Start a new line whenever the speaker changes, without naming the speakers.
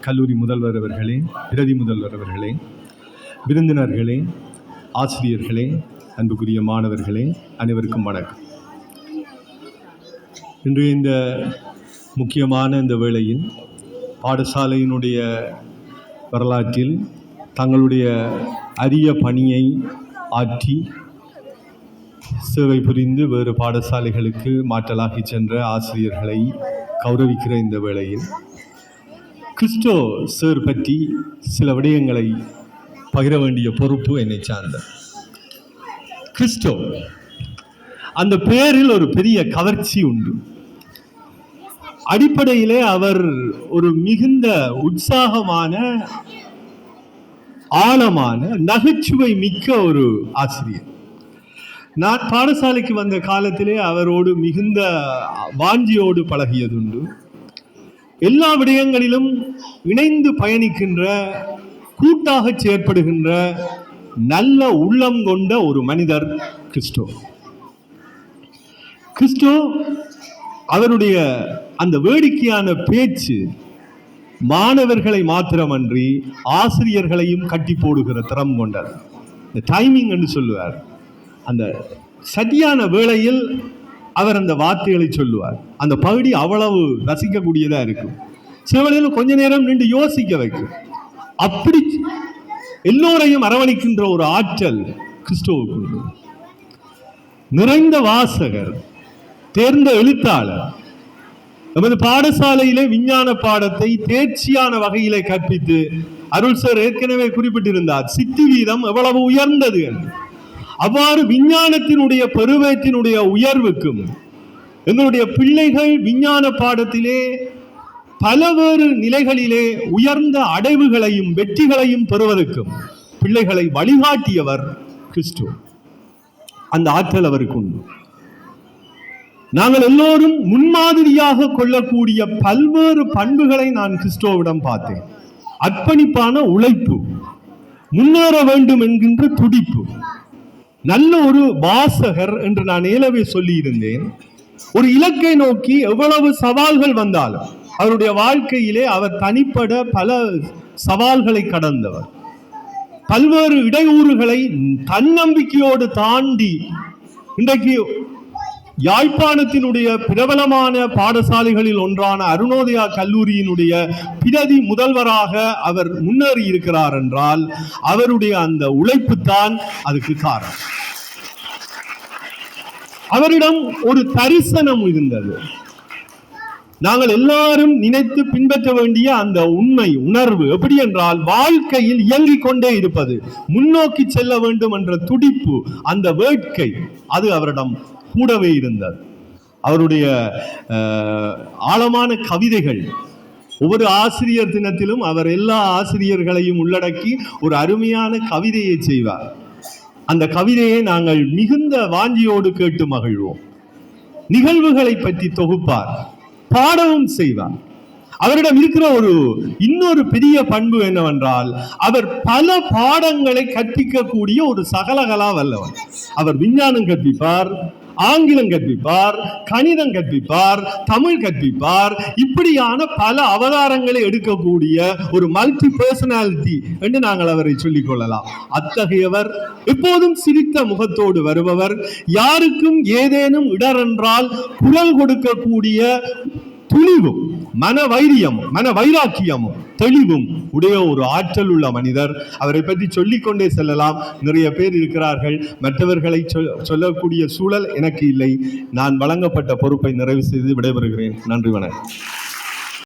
கல்லூரி முதல்வர் அவர்களே பிரதி முதல்வர் அவர்களே விருந்தினர்களே ஆசிரியர்களே அன்புக்குரிய மாணவர்களே அனைவருக்கும் வணக்கம். இன்று இந்த முக்கியமான இந்த வேளையில் பாடசாலையினுடைய வரலாற்றில் தங்களுடைய அரிய பணியை ஆற்றி சேவை புரிந்து வேறு பாடசாலைகளுக்கு மாற்றலாகி சென்ற ஆசிரியர்களை கௌரவிக்கிற இந்த வேளையில் கிறிஸ்டோ சார் பற்றி சில விடயங்களை பகிர வேண்டிய பொறுப்பு என்னை சார்ந்த. கிறிஸ்டோ அந்த பெயரில் ஒரு பெரிய கவர்ச்சி உண்டு. அடிப்படையிலே அவர் ஒரு மிகுந்த உற்சாகமான ஆழமான நகைச்சுவை மிக்க ஒரு ஆசிரியர். நான் பாடசாலைக்கு வந்த காலத்திலே அவரோடு மிகுந்த வாஞ்சியோடு பழகியதுண்டு. எல்லா விடயங்களிலும் இணைந்து பயணிக்கின்ற கூட்டாக செயற்படுகின்ற நல்ல உள்ளம் கொண்ட ஒரு மனிதர் கிறிஸ்டோ. கிறிஸ்டோ அவருடைய அந்த வேடிக்கையான பேச்சு மாணவர்களை மாத்திரமன்றி ஆசிரியர்களையும் கட்டி போடுகிற திறம் கொண்டார் இந்த டைமிங் என்று சொல்லுவார். அந்த சரியான வேளையில் அவர் அந்த வார்த்தைகளை சொல்லுவார். அந்த பகுதி அவ்வளவு ரசிக்கக்கூடியதாக இருக்கும். சில வேளையில் கொஞ்ச நேரம் நின்று யோசிக்க வைக்கும். அப்படி எல்லோரையும் அரவணைக்கின்ற ஒரு ஆற்றல் கிறிஸ்துவுக்கு நிறைந்த வாசகர் தேர்ந்த எழுத்தாளர் நமது பாடசாலையிலே விஞ்ஞான பாடத்தை தேர்ச்சியான வகையிலே கற்பித்து அருள் சார் ஏற்கனவே குறிப்பிட்டிருந்தார் சித்தி வீதம் எவ்வளவு உயர்ந்தது என்று. அவ்வாறு விஞ்ஞானத்தினுடைய பெருவேற்றினுடைய உயர்வுக்கும் எங்களுடைய பிள்ளைகள் விஞ்ஞான பாடத்திலே பலவேறு நிலைகளிலே உயர்ந்த அடைவுகளையும் வெற்றிகளையும் பெறுவதற்கும் பிள்ளைகளை வழிகாட்டியவர் கிறிஸ்து. அந்த ஆற்றல் அவருக்கு உண்டு. நாங்கள் எல்லோரும் முன்மாதிரியாக கொள்ளக்கூடிய பல்வேறு பண்புகளை நான் கிறிஸ்டோவிடம் பார்த்தேன். அர்ப்பணிப்பான உழைப்பு முன்னேற வேண்டும் என்கின்ற துடிப்பு நல்ல ஒரு வாசகர் என்று நான் ஏலவே சொல்லியிருந்தேன். ஒரு இலக்கை நோக்கி எவ்வளவு சவால்கள் வந்தாலும் அவருடைய வாழ்க்கையிலே அவர் தனிப்பட பல சவால்களை கடந்தவர். பல்வேறு இடையூறுகளை தன்னம்பிக்கையோடு தாண்டி இன்றைக்கு யாழ்ப்பாணத்தினுடைய பிரபலமான பாடசாலைகளில் ஒன்றான அருணோதயா கல்லூரியினுடைய பிரதி முதல்வராக அவர் முன்னேறி இருக்கிறார் என்றால் அவருடைய அந்த உழைப்பு தான் அதுக்கு காரணம். அவரிடம் ஒரு தரிசனம் இருந்தது. நாங்கள் எல்லாரும் நினைத்து பின்பற்ற வேண்டிய அந்த உண்மை உணர்வு எப்படி என்றால் வாழ்க்கையில் இயங்கிக் கொண்டே இருப்பது முன்னோக்கி செல்ல வேண்டும் என்ற துடிப்பு அந்த வேட்கை அது அவரிடம் கூடவே இருந்தார் அவருடைய ஆழமான கவிதைகள் ஒவ்வொரு ஆசிரியர் தினத்திலும் அவர் எல்லா ஆசிரியர்களையும் உள்ளடக்கி ஒரு அருமையான கவிதையை செய்வார். அந்த கவிதையை நாங்கள் மிகுந்த வாஞ்சியோடு கேட்டு மகிழ்வோம். நிகழ்வுகளை பற்றி தொகுப்பார் பாடவும் செய்வார். அவரிடம் இருக்கிற ஒரு இன்னொரு பெரிய பண்பு என்னவென்றால் அவர் பல பாடங்களை கற்பிக்கக்கூடிய ஒரு சகலகலா வல்லவர். அவர் விஞ்ஞானம் கற்பிப்பார் ஆங்கிலம் கற்பிப்பார் கணிதம் கற்பிப்பார் தமிழ் கற்பிப்பார். இப்படியான பல அவதாரங்களை எடுக்கக்கூடிய ஒரு மல்டி பர்சனாலிட்டி என்று நாங்கள் அவரை சொல்லிக் கொள்ளலாம். அத்தகையவர் எப்போதும் சிரித்த முகத்தோடு வருபவர். யாருக்கும் ஏதேனும் இடரென்றால் குரல் கொடுக்கக்கூடிய துணிவும் மன வைரியமும் மன வைராக்கியமும் தெளிவும் உடைய ஒரு ஆற்றல் உள்ள மனிதர். அவரை பற்றி சொல்லிக்கொண்டே செல்லலாம். நிறைய பேர் இருக்கிறார்கள். மற்றவர்களை சொல் சொல்லக்கூடிய சூழல் எனக்கு இல்லை. நான் வழங்கப்பட்ட பொறுப்பை நிறைவு செய்து விடைபெறுகிறேன். நன்றி வணக்கம்.